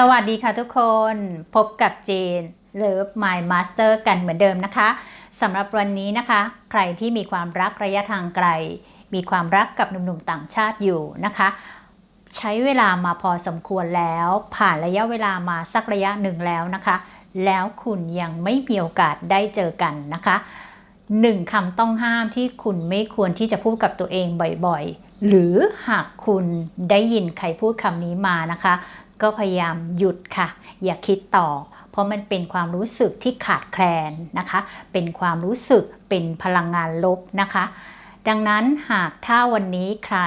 สวัสดีค่ะทุกคนพบกับเจนเลิฟ My Master กันเหมือนเดิมนะคะสำหรับวันนี้นะคะ ใครที่มีความรักระยะทางไกล มีความรักกับหนุ่มๆต่างชาติอยู่นะคะ ใช้เวลามาพอสมควรแล้ว ผ่านระยะเวลามาสักระยะหนึ่งแล้วนะคะ แล้วคุณยังไม่มีโอกาสได้เจอกันนะคะหนึ่งคำต้องห้ามที่คุณไม่ควรที่จะพูดกับตัวเองบ่อยๆ หรือหากคุณได้ยินใครพูดคำนี้มานะคะ ก็พยายามหยุดค่ะ อย่าคิดต่อ เพราะมันเป็นความรู้สึกที่ขาดแคลนนะคะ เป็นความรู้สึกเป็นพลังงานลบนะคะ ดังนั้นหากถ้าวันนี้ใคร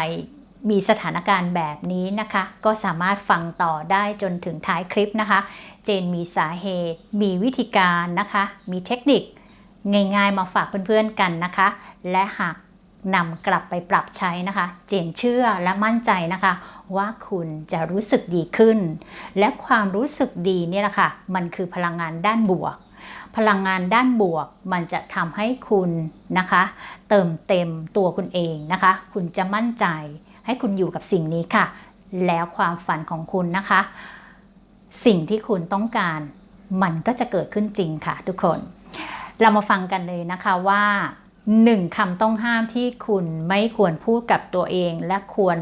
มีสถานการณ์แบบนี้นะคะ ก็สามารถฟังต่อได้จนถึงท้ายคลิปนะคะ เจนมีสาเหตุ มีวิธีการนะคะ มีเทคนิค ง่ายๆมาฝากเพื่อนๆกันนะคะ และหาก นำกลับไปปรับใช้นะคะ เจนเชื่อและมั่นใจนะคะ ว่าคุณจะรู้สึกดีขึ้น และความรู้สึกดีเนี่ยแหละค่ะ มันคือพลังงานด้านบวก พลังงานด้านบวก มันจะทำให้คุณนะคะ เติมเต็มตัวคุณเองนะคะ คุณจะมั่นใจให้คุณอยู่กับสิ่งนี้ค่ะ แล้วความฝันของคุณนะคะ สิ่งที่คุณต้องการ มันก็จะเกิดขึ้นจริงค่ะ ทุกคน เรามาฟังกันเลยนะคะว่า หนึ่งคำต้องห้ามที่คุณไม่ควรพูดกับตัวเองและควร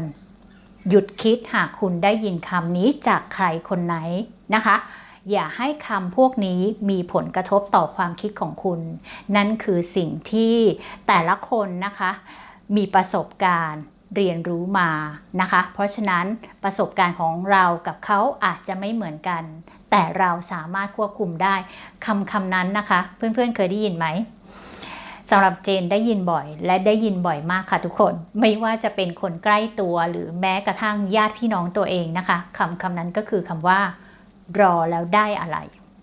หยุดคิดหากคุณได้ยินคำนี้จากใครคนไหนนะคะ อย่าให้คำพวกนี้มีผลกระทบต่อความคิดของคุณ นั่นคือสิ่งที่แต่ละคนนะคะ มีประสบการณ์เรียนรู้มานะคะ เพราะฉะนั้นประสบการณ์ของเรากับเขาอาจจะไม่เหมือนกัน แต่เราสามารถควบคุมได้คำคำนั้นนะคะ เพื่อนๆเคยได้ยินไหม สำหรับเจนได้ยินบ่อย และได้ยินบ่อยมากค่ะทุกคน ไม่ว่าจะเป็นคนใกล้ตัวหรือแม้กระทั่งญาติพี่น้องตัวเองนะคะคำคำนั้นก็คือคำว่ารอแล้วได้อะไร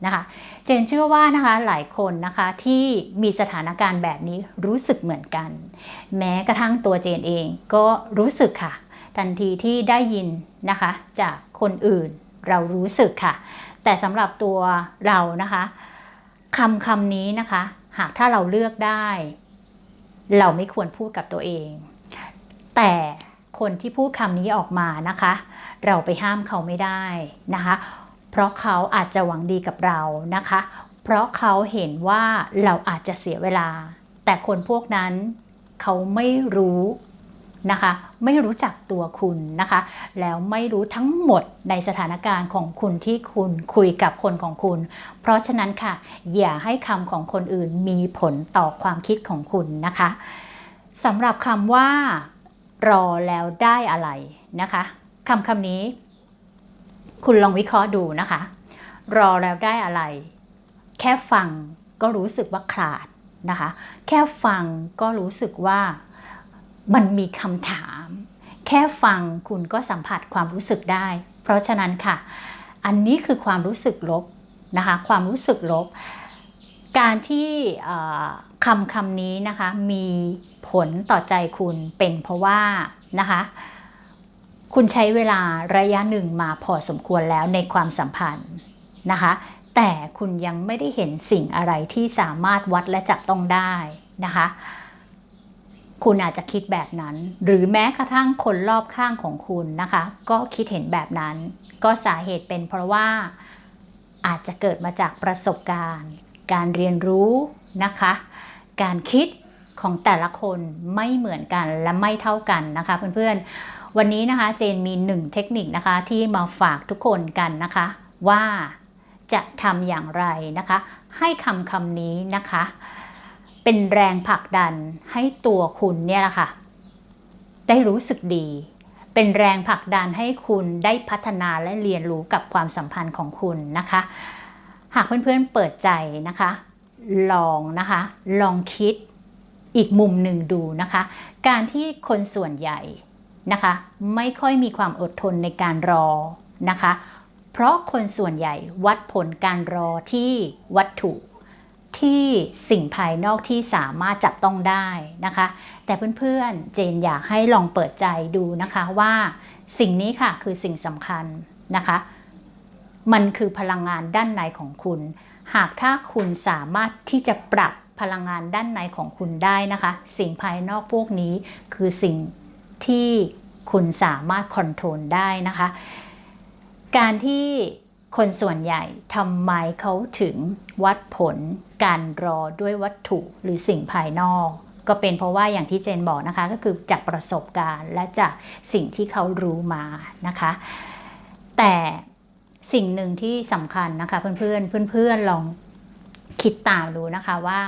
นะคะเจนเชื่อว่านะคะหลายคนนะคะที่มีสถานการณ์แบบนี้รู้สึกเหมือนกัน แม้กระทั่งตัวเจนเองก็รู้สึกค่ะ ทันทีที่ได้ยินนะคะจากคนอื่นเรารู้สึกค่ะ แต่สำหรับตัวเรานะคะคำคำนี้นะคะ หากถ้าเราเลือกได้ เราไม่ควรพูดกับตัวเอง แต่คนที่พูดคำนี้ออกมานะคะ เราไปห้ามเขาไม่ได้นะคะ เพราะเขาอาจจะหวังดีกับเรานะคะ เพราะเขาเห็นว่าเราอาจจะเสียเวลา แต่คนพวกนั้นเขาไม่รู้ นะคะ ไม่รู้จักตัวคุณนะคะ แล้วไม่รู้ทั้งหมดในสถานการณ์ของคุณที่คุณคุยกับคนของคุณ เพราะฉะนั้นค่ะ อย่าให้คำของคนอื่นมีผลต่อความคิดของคุณนะคะสำหรับคำว่า รอแล้วได้อะไรนะคะคำคำนี้ คุณลองวิเคราะห์ดูนะคะ รอแล้วได้อะไร แค่ฟังก็รู้สึกว่าขาดนะคะ แค่ฟังก็รู้สึกว่า มันมีคำถาม แค่ฟังคุณก็สัมผัสความรู้สึกได้ เพราะฉะนั้นค่ะ อันนี้คือความรู้สึกลบนะคะ ความรู้สึกลบ การที่คำคำนี้นะคะมีผลต่อใจคุณเป็นเพราะว่านะคะคุณใช้เวลาระยะหนึ่งมาพอสมควรแล้วในความสัมพันธ์นะคะ แต่คุณยังไม่ได้เห็นสิ่งอะไรที่สามารถวัดและจับต้องได้นะคะ คุณอาจจะคิดแบบนั้น หรือแม้กระทั่งคนรอบข้างของคุณนะคะ ก็คิดเห็นแบบนั้น ก็สาเหตุเป็นเพราะว่าอาจจะเกิดมาจากประสบการณ์ การเรียนรู้นะคะ การคิดของแต่ละคนไม่เหมือนกันและไม่เท่ากันนะคะ เพื่อนๆ วันนี้นะคะเจนมีหนึ่งเทคนิคนะคะที่มาฝากทุกคนกันนะคะ ว่าจะทำอย่างไรนะคะ ให้คำคำนี้นะคะ เป็นแรงผลักดันให้ตัวคุณเนี่ยแหละค่ะ ได้รู้สึกดี เป็นแรงผลักดันให้คุณได้พัฒนาและเรียนรู้กับความสัมพันธ์ของคุณนะคะ หากเพื่อนๆเปิดใจนะคะ ลองนะคะ ลองคิดอีกมุมหนึ่งดูนะคะ การที่คนส่วนใหญ่นะคะ ไม่ค่อยมีความอดทนในการรอนะคะ เพราะคนส่วนใหญ่วัดผลการรอที่วัตถุ ที่สิ่งภายนอกที่สามารถจับต้องได้นะคะ แต่เพื่อนๆเจนอยากให้ลองเปิดใจดูนะคะว่าสิ่งนี้ค่ะคือสิ่งสำคัญนะคะ มันคือพลังงานด้านในของคุณ หากถ้าคุณสามารถที่จะปรับพลังงานด้านในของคุณได้นะคะ สิ่งภายนอกพวกนี้คือสิ่งที่คุณสามารถคอนโทรลได้นะคะ การที่ คนส่วนใหญ่ทำไมเขาถึงวัดผลการรอด้วยวัตถุหรือสิ่งภายนอก ก็เป็นเพราะว่าอย่างที่เจนบอกนะคะ ก็คือจากประสบการณ์และจากสิ่งที่เขารู้มานะคะ แต่สิ่งหนึ่งที่สำคัญนะคะ เพื่อนๆเพื่อนๆลองคิดตามดูนะคะว่า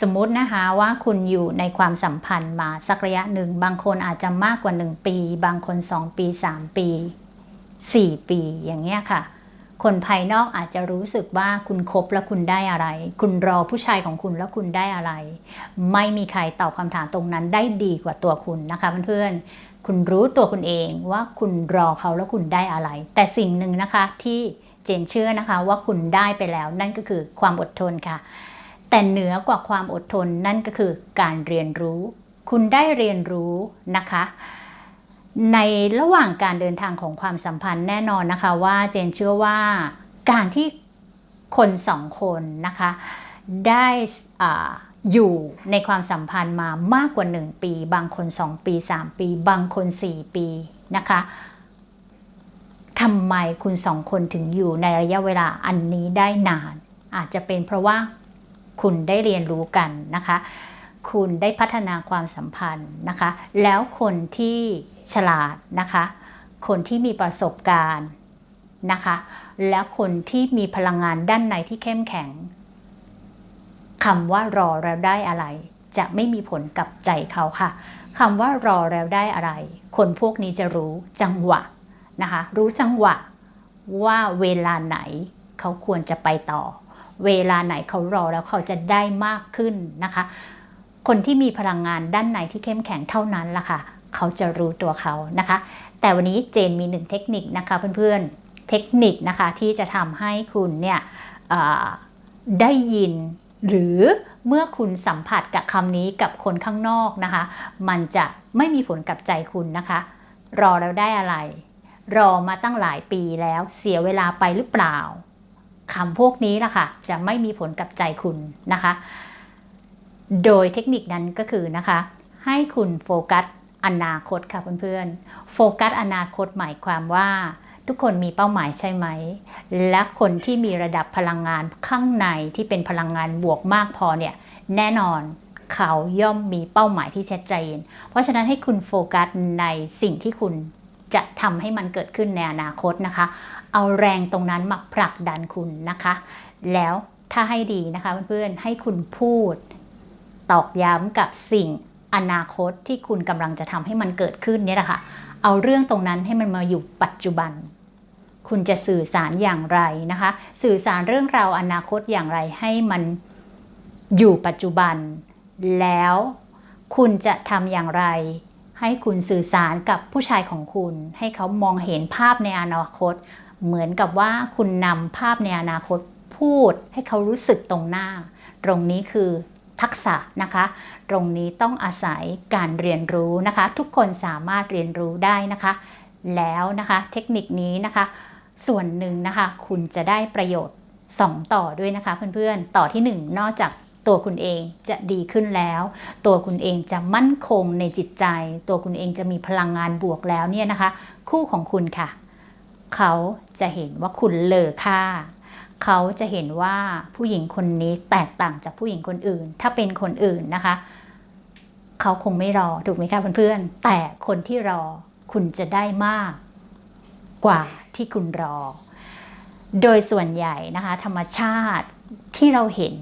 สมมตินะคะว่าคุณอยู่ในความสัมพันธ์มาสักระยะหนึ่ง บางคนอาจจะมากกว่า 1 ปี บางคน 2 ปี 3 ปี 4 ปีอย่างเงี้ยค่ะ คนภายนอกอาจจะรู้สึกว่าคุณคบแล้วคุณได้อะไร คุณรอผู้ชายของคุณแล้วคุณได้อะไร ไม่มีใครตอบคำถามตรงนั้นได้ดีกว่าตัวคุณนะคะเพื่อนๆคุณรู้ตัวคุณเองว่าคุณรอเขาแล้วคุณได้อะไร แต่สิ่งหนึ่งนะคะที่เจนเชื่อนะคะว่าคุณได้ไปแล้ว นั่นก็คือความอดทนค่ะ แต่เหนือกว่าความอดทนนั่นก็คือการเรียนรู้ คุณได้เรียนรู้นะคะ ในระหว่างการเดินทางของความสัมพันธ์แน่นอนนะคะว่าเจนเชื่อว่าการที่คนสองคนนะคะได้อาอยู่ในความสัมพันธ์มามากกว่า 1 ปี บางคน 2 ปี 3 ปี บางคน 4 ปีนะคะทำไมคุณสองคนถึงอยู่ในระยะเวลาอันนี้ได้นาน อาจจะเป็นเพราะว่าคุณได้เรียนรู้กันนะคะ คุณได้พัฒนาความสัมพันธ์นะคะ แล้วคนที่ฉลาดนะคะ คนที่มีประสบการณ์นะคะ แล้วคนที่มีพลังงานด้านในที่เข้มแข็งคำว่ารอแล้วได้อะไร จะไม่มีผลกับใจเขาค่ะคำว่ารอแล้วได้อะไร คนพวกนี้จะรู้จังหวะนะคะ รู้จังหวะว่าเวลาไหนเขาควรจะไปต่อ เวลาไหนเขารอแล้วเขาจะได้มากขึ้นนะคะ คนที่มีพลังงานด้านในที่เข้มแข็งเท่านั้นล่ะค่ะ เขาจะรู้ตัวเขานะคะ แต่วันนี้เจนมีหนึ่งเทคนิคนะคะเพื่อนๆ เทคนิคนะคะที่จะทำให้คุณเนี่ยได้ยินหรือเมื่อคุณสัมผัสกับคำนี้กับคนข้างนอกนะคะ มันจะไม่มีผลกับใจคุณนะคะ รอแล้วได้อะไร รอมาตั้งหลายปีแล้วเสียเวลาไปหรือเปล่าคำพวกนี้ล่ะค่ะ จะไม่มีผลกับใจคุณนะคะ โดยเทคนิคนั้นก็คือนะคะ ให้คุณโฟกัสอนาคตค่ะเพื่อนๆ โฟกัสอนาคตหมายความว่า ทุกคนมีเป้าหมายใช่ไหม และคนที่มีระดับพลังงานข้างในที่เป็นพลังงานบวกมากพอเนี่ยแน่นอนเขาย่อมมีเป้าหมายที่ชัดเจน เพราะฉะนั้นให้คุณโฟกัสในสิ่งที่คุณจะทำให้มันเกิดขึ้นในอนาคตนะคะ เอาแรงตรงนั้นมาผลักดันคุณนะคะ แล้วถ้าให้ดีนะคะเพื่อนๆ ให้คุณพูด ตอกย้ำกับสิ่งอนาคตที่คุณกำลังจะทำให้มันเกิดขึ้นเนี่ยแหละค่ะ เอาเรื่องตรงนั้นให้มันมาอยู่ปัจจุบัน คุณจะสื่อสารอย่างไรนะคะ สื่อสารเรื่องราวอนาคตอย่างไรให้มันอยู่ปัจจุบัน แล้วคุณจะทำอย่างไร ให้คุณสื่อสารกับผู้ชายของคุณ ให้เขามองเห็นภาพในอนาคต เหมือนกับว่าคุณนำภาพในอนาคตพูดให้เขารู้สึกตรงหน้า ตรงนี้คือ ทักษะนะคะ ตรงนี้ต้องอาศัยการเรียนรู้นะคะ ทุกคนสามารถเรียนรู้ได้นะคะ แล้วนะคะเทคนิคนี้นะคะ ส่วนหนึ่งนะคะ คุณจะได้ประโยชน์ 2 ต่อด้วยนะคะ เพื่อนๆ ต่อที่ 1 นอกจากตัวคุณเองจะดีขึ้นแล้ว ตัวคุณเองจะมั่นคงในจิตใจ ตัวคุณเองจะมีพลังงานบวกแล้วเนี่ยนะคะ คู่ของคุณค่ะ เขาจะเห็นว่าคุณเลอค่า เขาจะเห็นว่าผู้หญิงคนนี้แตกต่างจากผู้หญิงคนอื่น ถ้าเป็นคนอื่นนะคะ เขาคงไม่รอถูกไหมคะเพื่อนๆแต่คนที่รอคุณจะได้มากกว่าที่คุณรอ โดยส่วนใหญ่นะคะ ธรรมชาติที่เราเห็น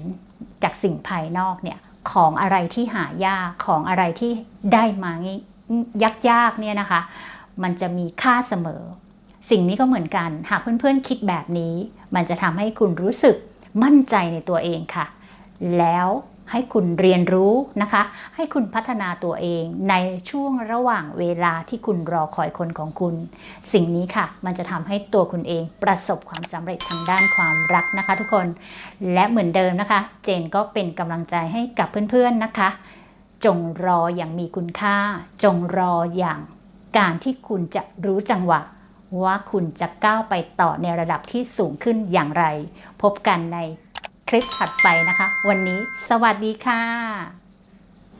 จากสิ่งภายนอกเนี่ยของอะไรที่หายากของอะไรที่ได้มายากๆเนี่ยนะคะ มันจะมีค่าเสมอ สิ่งนี้ก็เหมือนกัน หากเพื่อนๆคิดแบบนี้ มันจะทำให้คุณรู้สึกมั่นใจในตัวเองค่ะ แล้วให้คุณเรียนรู้นะคะ ให้คุณพัฒนาตัวเองในช่วงระหว่างเวลาที่คุณรอคอยคนของคุณ สิ่งนี้ค่ะ มันจะทำให้ตัวคุณเองประสบความสำเร็จทางด้านความรักนะคะ ทุกคน และเหมือนเดิมนะคะ เจนก็เป็นกำลังใจให้กับเพื่อนๆนะคะ จงรออย่างมีคุณค่า จงรออย่างการที่คุณจะรู้จังหวะ ว่าคุณจะก้าวไปต่อในระดับที่สูงขึ้นอย่างไร พบกันในคลิปถัดไปนะคะ วันนี้สวัสดีค่ะ